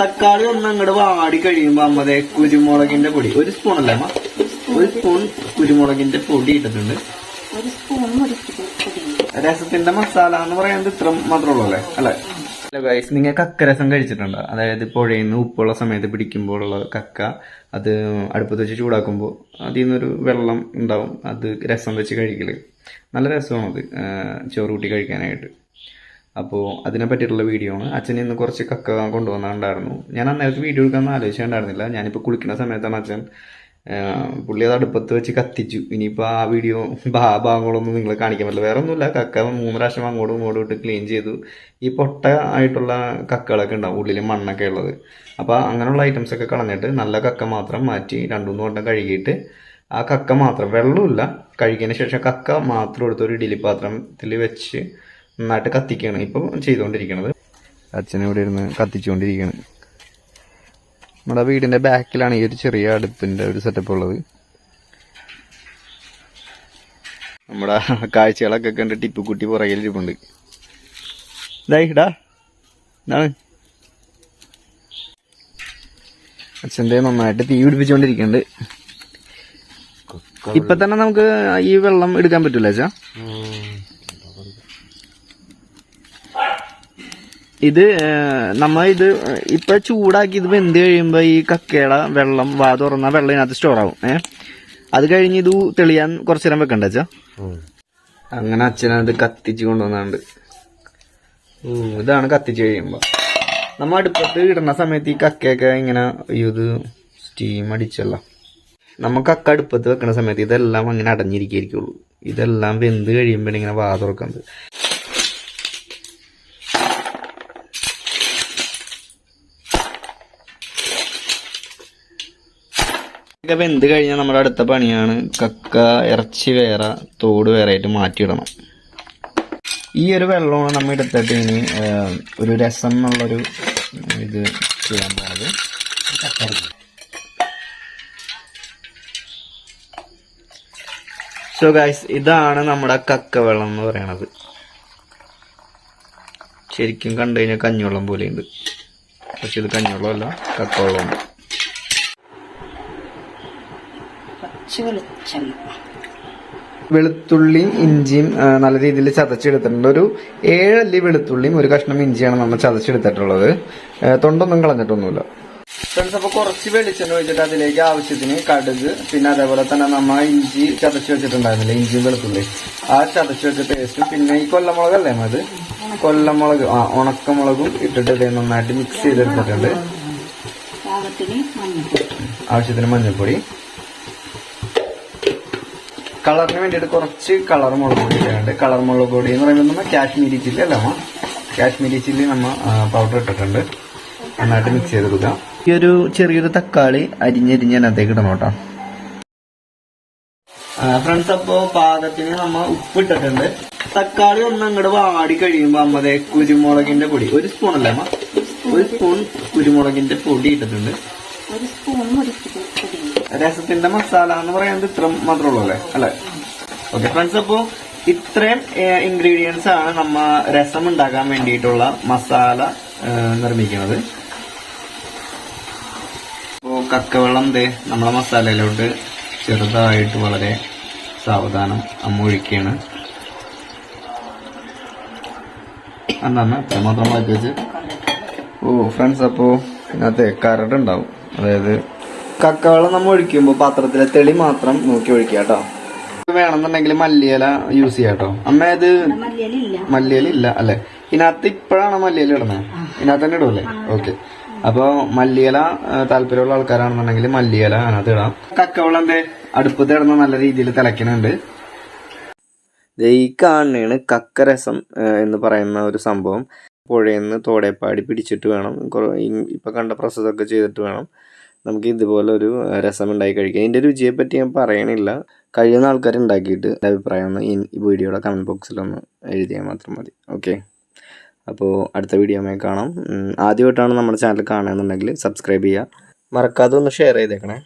തക്കാളി ഒന്ന് അങ്ങോട്ട് വാടി കഴിയുമ്പോ അമ്മതേ കുരുമുളകിന്റെ പൊടി. ഒരു സ്പൂൺ അല്ലേ അമ്മ. ഒരു സ്പൂൺ കുരുമുളകിന്റെ പൊടി ഇട്ടിട്ടുണ്ട്. രസത്തിന്റെ മസാല എന്ന് പറയുന്നത് ഇത്ര മാത്രമേ ഉള്ളൂ അല്ലേ? അല്ലേ? ഗൈസ് നിങ്ങൾ കക്കരസം കഴിച്ചിട്ടുണ്ടോ? അതായത് പുഴയിൽ നിന്ന് ഉപ്പുള്ള സമയത്ത് പിടിക്കുമ്പോഴുള്ള കക്ക അത് അടുപ്പത്ത് വെച്ച് ചൂടാക്കുമ്പോൾ അതിൽ നിന്നൊരു വെള്ളം ഉണ്ടാവും. അത് രസം വെച്ച് കഴിക്കൽ. നല്ല രസമാണ് അത് ചോറ് കൂട്ടി കഴിക്കാനായിട്ട്. അപ്പോൾ അതിനെ പറ്റിയിട്ടുള്ള വീഡിയോ ആണ്. അച്ഛൻ ഇന്ന് കുറച്ച് കക്ക കൊണ്ടുവന്നിട്ടുണ്ടായിരുന്നു ഞാൻ അന്നേരത്തെ വീഡിയോ എടുക്കാമെന്ന് ആലോചിച്ചിട്ടുണ്ടായിരുന്നില്ല ഞാനിപ്പോൾ കുളിക്കുന്ന സമയത്താണ് അച്ഛൻ പുള്ളി അത് അടുപ്പത്ത് വെച്ച് കത്തിച്ചു. ഇനിയിപ്പോൾ ആ വീഡിയോ ഭാ ഭാഗങ്ങളൊന്നും നിങ്ങൾ കാണിക്കാൻ പറ്റില്ല. വേറെ ഒന്നുമില്ല കക്ക മൂന്ന് പ്രാവശ്യം അങ്ങോട്ടും ഇങ്ങോട്ടും ഇട്ട് ക്ലീൻ ചെയ്തു. ഈ പൊട്ട ആയിട്ടുള്ള കക്കകളൊക്കെ ഉണ്ടാവും. ഉള്ളിൽ മണ്ണൊക്കെ ഉള്ളത്. അപ്പോൾ അങ്ങനെയുള്ള ഐറ്റംസ് ഒക്കെ കളഞ്ഞിട്ട് നല്ല കക്ക മാത്രം മാറ്റി രണ്ടുമൂന്ന് വട്ടം കഴുകിയിട്ട് ആ കക്ക മാത്രം വെള്ളമില്ല കഴുകിയതിന് ശേഷം കക്ക മാത്രം എടുത്ത് ഒരു ഇഡലി പാത്രത്തിൽ വെച്ച് നന്നായിട്ട് കത്തിക്കുകയാണ് ഇപ്പം ചെയ്തുകൊണ്ടിരിക്കുന്നത് അച്ഛനിവിടെ ഇരുന്ന് കത്തിച്ചുകൊണ്ടിരിക്കുകയാണ് നമ്മുടെ വീടിന്റെ ബാക്കിലാണ് ഈ ഒരു ചെറിയ അടുപ്പിന്റെ ഒരു സെറ്റപ്പ് ഉള്ളത്. നമ്മുടെ കാഴ്ചകളൊക്കെ കണ്ട് ടിപ്പുക്കുട്ടി പുറകിൽ ഇരിപ്പുണ്ട്. ഇതായി ഇടാ. എന്താണ് അച്ഛന്റെ നന്നായിട്ട് തീ പിടിപ്പിച്ചുകൊണ്ടിരിക്കുന്നുണ്ട് ഇപ്പൊ തന്നെ നമുക്ക് ഈ വെള്ളം എടുക്കാൻ പറ്റൂല അച്ഛാ? ഇത് നമ്മ ഇത് ഇപ്പൊ ചൂടാക്കി ഇത് വെന്ത് കഴിയുമ്പോ ഈ കക്കയുടെ വെള്ളം വാ തുറന്ന വെള്ളം ഇതിനകത്ത് സ്റ്റോർ ആവും ഏഹ് അത് കഴിഞ്ഞ് ഇത് തെളിയാൻ കുറച്ചു നേരം വെക്കണ്ട അച്ഛാ? അങ്ങനെ അച്ഛനത് കത്തിച്ച് കൊണ്ടുവന്നുണ്ട്. ഇതാണ് കത്തിച്ച് കഴിയുമ്പോ. നമ്മ അടുപ്പത്ത് ഇടുന്ന സമയത്ത് ഈ കക്കയൊക്കെ ഇങ്ങനെ ഇത് സ്റ്റീം അടിച്ചല്ല. നമ്മ കക്ക അടുപ്പത്ത് വെക്കുന്ന സമയത്ത് ഇതെല്ലാം അങ്ങനെ അടഞ്ഞിരിക്കുള്ളൂ ഇതെല്ലാം വെന്ത് കഴിയുമ്പോഴാണ് ഇങ്ങനെ വാ തുറക്കുന്നത് ഒക്കെ വെന്ത് കഴിഞ്ഞാൽ നമ്മുടെ അടുത്ത പണിയാണ്. കക്ക ഇറച്ചി വേറെ തോട് വേറെ ആയിട്ട് മാറ്റിയിടണം. ഈ ഒരു വെള്ളമാണ് നമ്മൾ എടുത്തിട്ട് ഇനി ഒരു രസം എന്നുള്ളൊരു ഇത് ചെയ്യാൻ പോണത്. സോ ഗൈസ് ഇതാണ് നമ്മുടെ കക്ക വെള്ളം എന്ന് പറയണത്. ശരിക്കും കണ്ടു കഴിഞ്ഞാൽ കഞ്ഞിവെള്ളം പോലെയുണ്ട്. പക്ഷെ ഇത് കഞ്ഞിവെള്ളമല്ല കക്ക വെള്ളമാണ് കുറച്ച് വെളിച്ചെണ്ണ വെളുത്തുള്ളിയും ഇഞ്ചിയും നല്ല രീതിയിൽ ചതച്ചെടുത്തിട്ടുണ്ട്. ഒരു ഏഴല്ലി വെളുത്തുള്ളിയും ഒരു കഷ്ണം ഇഞ്ചിയാണ് നമ്മൾ ചതച്ചെടുത്തിട്ടുള്ളത്. തൊണ്ടൊന്നും കളഞ്ഞിട്ടൊന്നുമില്ല. ഫ്രണ്ട്സ് അപ്പൊ കുറച്ച് വെളിച്ചെണ്ണ ഒഴിച്ചിട്ട് അതിലേക്ക് ആവശ്യത്തിന് കടുക് പിന്നെ അതേപോലെ തന്നെ നമ്മ ഇഞ്ചി ചതച്ച് വെച്ചിട്ടുണ്ടായിരുന്നില്ല ഇഞ്ചിയും വെളുത്തുള്ളി. ആ ചതച്ച് വെച്ച പേസ്റ്റും പിന്നെ ഈ കൊല്ലമുളകല്ലേ അത് കൊല്ലമുളക് ആ ഉണക്കമുളകും ഇട്ടിട്ട് ഇതേ നന്നായിട്ട് മിക്സ് ചെയ്തെടുത്തിട്ടുണ്ട്. ആവശ്യത്തിന് മഞ്ഞൾപ്പൊടി കളറിന് വേണ്ടിയിട്ട് കുറച്ച് കളർ മുളക് പൊടി ഇടുന്നുണ്ട് കളർ മുളക് പൊടി എന്ന് പറയുമ്പോൾ നമ്മൾ കാശ്മീരി ചില്ലി അല്ല അമ്മ. കാശ്മീരി ചില്ലി നമ്മ പൗഡർ ഇട്ടിട്ടുണ്ട്. നന്നായിട്ട് മിക്സ് ചെയ്ത് കൊടുക്കാം ഈ ഒരു ചെറിയൊരു തക്കാളി അരിഞ്ഞരിഞ്ഞ് അതിനകത്തേക്ക് ഇടണം കേട്ടോ. ഫ്രണ്ട്സ് അപ്പോ പാകത്തിന് നമ്മ ഉപ്പിട്ടിട്ടുണ്ട് തക്കാളി ഒന്ന് അങ്ങോട്ട് വാടി കഴിയുമ്പോ അമ്മതെ കുരുമുളകിന്റെ പൊടി. ഒരു സ്പൂൺ അല്ലേ അമ്മ? ഒരു സ്പൂൺ കുരുമുളകിന്റെ പൊടി ഇട്ടിട്ടുണ്ട്. ഒരു സ്പൂൺ രസത്തിന്റെ മസാല എന്ന് പറയുന്നത് ഇത്ര മാത്രമേ ഉള്ളൂ അല്ലേ? അല്ലെ? ഓക്കെ ഫ്രണ്ട്സ് അപ്പോ ഇത്രയും ഇൻഗ്രീഡിയൻസ് ആണ് നമ്മ രസം ഉണ്ടാക്കാൻ വേണ്ടിയിട്ടുള്ള മസാല നിർമ്മിക്കുന്നത്. അപ്പോ കക്കവെള്ളം ദേ നമ്മളെ മസാലയിലോട്ട് ചെറുതായിട്ട് വളരെ സാവധാനം അമ്മ ഒഴിക്കുകയാണ്. ഇത്ര മാത്രം ഓ ഫ്രണ്ട്സ് അപ്പോ ഇതിനകത്ത് കരട് ഉണ്ടാവും അതായത് കക്കവെള്ളം നമ്മൾ ഒഴിക്കുമ്പോൾ പാത്രത്തിലെ തെളി മാത്രം നോക്കി ഒഴിക്കുക കേട്ടോ. വേണമെന്നുണ്ടെങ്കിൽ മല്ലിയില യൂസ് ചെയ്യാം കേട്ടോ. അമ്മ ഇത് മല്ലിയില ഇല്ല അല്ലെ? ഇതിനകത്ത് ഇപ്പോഴാണ് മല്ലിയില ഇടുന്നത് ഇതിനകത്ത് തന്നെ ഇടൂല്ലേ? ഓക്കെ അപ്പൊ മല്ലിയില താല്പര്യമുള്ള ആൾക്കാരാണെന്നുണ്ടെങ്കിൽ മല്ലിയില അതിനകത്ത് ഇടാം. കക്കവെള്ളം എന്തേ? അടുപ്പത്ത് ഇടുന്ന നല്ല രീതിയിൽ തിളയ്ക്കുന്നുണ്ട്. ദേ ഈ കാണുന്നതാണ് കക്കരസം എന്ന് പറയുന്ന ഒരു സംഭവം. പുഴയിൽ നിന്ന് തോടേപ്പാടി പിടിച്ചിട്ട് വേണം. ഇപ്പൊ കണ്ട പ്രോസസ്സൊക്കെ ചെയ്തിട്ട് വേണം. നമുക്ക് ഇതുപോലെ ഒരു രസമുണ്ടായി രസം ഉണ്ടാക്കി കഴിക്കാം. ഇതിന്റെ രുചിയെപ്പറ്റി ഞാൻ പറയണില്ല. കഴിയുന്ന ആൾക്കാർ ഉണ്ടാക്കിയിട്ട് എന്റെ അഭിപ്രായം ഒന്ന് ഈ വീഡിയോയുടെ കമന്റ് ബോക്സിലൊന്ന് എഴുതിയാൽ മാത്രം മതി. ഓക്കെ അപ്പോൾ അടുത്ത വീഡിയോമായി കാണാം. ആദ്യമായിട്ടാണ് നമ്മുടെ ചാനൽ കാണുകയെന്നുണ്ടെങ്കിൽ സബ്സ്ക്രൈബ് ചെയ്യുക. മറക്കാതെ ഒന്ന് ഷെയർ ചെയ്തേക്കണേ.